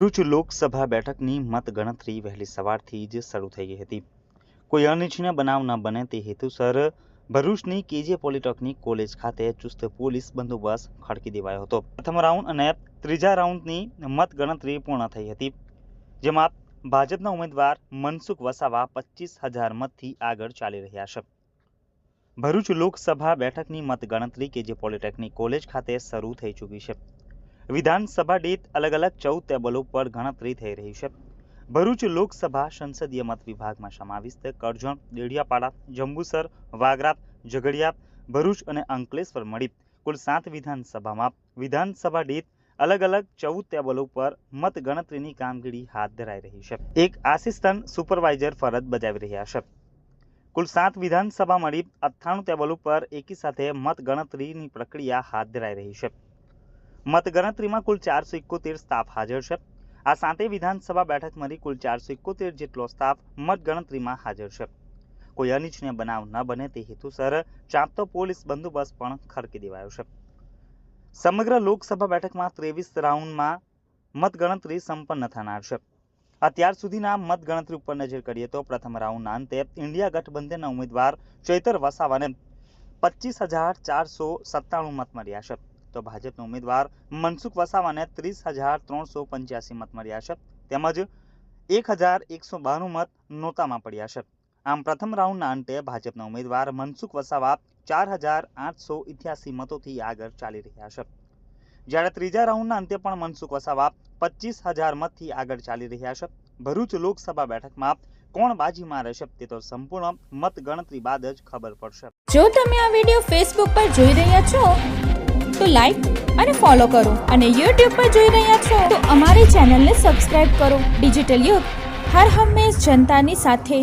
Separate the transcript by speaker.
Speaker 1: ભરૂચ લોકસભા બેઠકની મતગણતરી વહેલી સવારથી જ શરૂ થઈ ગઈ હતી. કોઈ અનિચ્છનીય બનાવ ન બને તે હેતુસર ભરૂચની કેજે પોલિટેકનિક કોલેજ ખાતે ચુસ્ત પોલીસ બંદોબસ્ત ખડકી દેવાયો હતો. પ્રથમ રાઉન્ડ અને ત્રીજા રાઉન્ડની મતગણતરી પૂર્ણ થઈ હતી. જેમાં ભાજપના ઉમેદવાર મનસુખ વસાવા પચીસ હજાર મતથી આગળ ચાલી રહ્યા છે. ભરૂચ લોકસભા બેઠકની મતગણતરી કે જે પોલિટેકનિક કોલેજ ખાતે શરૂ થઈ ચૂકી છે. વિધાનસભા દીઠ અલગ અલગ ચૌદ ટેબલો પર ગણતરી થઈ રહી છે. ભરૂચ લોકસભા સંસદીય મત વિભાગમાં સમાવિષ્ટ કરજણ, દેડિયાપાડા, જંબુસર, વાગરા, ઝઘડિયા, ભરૂચ અને અંકલેશ્વર મળી કુલ સાત વિધાનસભામાં. વિધાનસભા દીઠ અલગ અલગ ચૌદ ટેબલો પર મતગણતરીની કામગીરી હાથ ધરાઈ રહી છે. એક આસિસ્ટન્ટ સુપરવાઇઝર ફરજ બજાવી રહ્યા છે. કુલ સાત વિધાનસભા મળી, અઠ્ઠાણું ટેબલ ઉપર એકી સાથે મતગણતરીની પ્રક્રિયા હાથ ધરાઈ રહી છે. મતગણતરીમાં કુલ ચારસો એકોતેર સ્ટાફ હાજર છે. આ સાતે વિધાનસભા બેઠક મળી કુલ ચારસો એકોતેર જેટલો સ્ટાફ મતગણતરીમાં હાજર છે. કોઈ અનિચ્છનીય બનાવ ન બને તે હેતુસર ચાંપતો પોલીસ બંદોબસ્ત પણ ખડકી દેવાયો છે. સમગ્ર લોકસભા બેઠકમાં ત્રેવીસ રાઉન્ડમાં મતગણતરી સંપન્ન થનાર છે. અત્યાર સુધીના મતગણતરી ઉપર નજર કરીએ તો પ્રથમ રાઉન્ડના અંતે ઇન્ડિયા ગઠબંધનના ઉમેદવાર ચૈતર વસાવાને પચીસ હજાર ચારસો સત્તાણું મત મળ્યા છે. તો ભાજપના ઉમેદવાર મનસુખ વસાવાને ત્રીસ હજાર ત્રણસો પંચ્યાસી મત મળ્યા છે. તેમજ એક હજાર એકસો બાણું મત નોતામાં પડ્યા છે. આમ પ્રથમ રાઉન્ડના અંતે ભાજપના ઉમેદવાર મનસુખ વસાવા ચાર હજાર આઠસો ઇઠ્યાસી મતોથી આગળ ચાલી રહ્યા છે. જ્યારે ત્રીજા રાઉન્ડના અંતે પણ મનસુખ વસાવા પચીસ હજાર મતથી આગળ ચાલી રહ્યા છે. ભરૂચ લોકસભા બેઠકમાં કોણ બાજીમાં રહેશે તે તો સંપૂર્ણ મત ગણતરી બાદ જ ખબર પડશે.
Speaker 2: જો તમે આ વિડિયો ફેસબુક પર જોઈ રહ્યા છો, તો લાઈક અને ફોલો કરો અને યુટ્યુબ પર જોઈ રહ્યા છો, તો અમારી ચેનલને સબસ્ક્રાઇબ કરો. ડિજિટલ યુગ હર હંમેશ જનતાની સાથે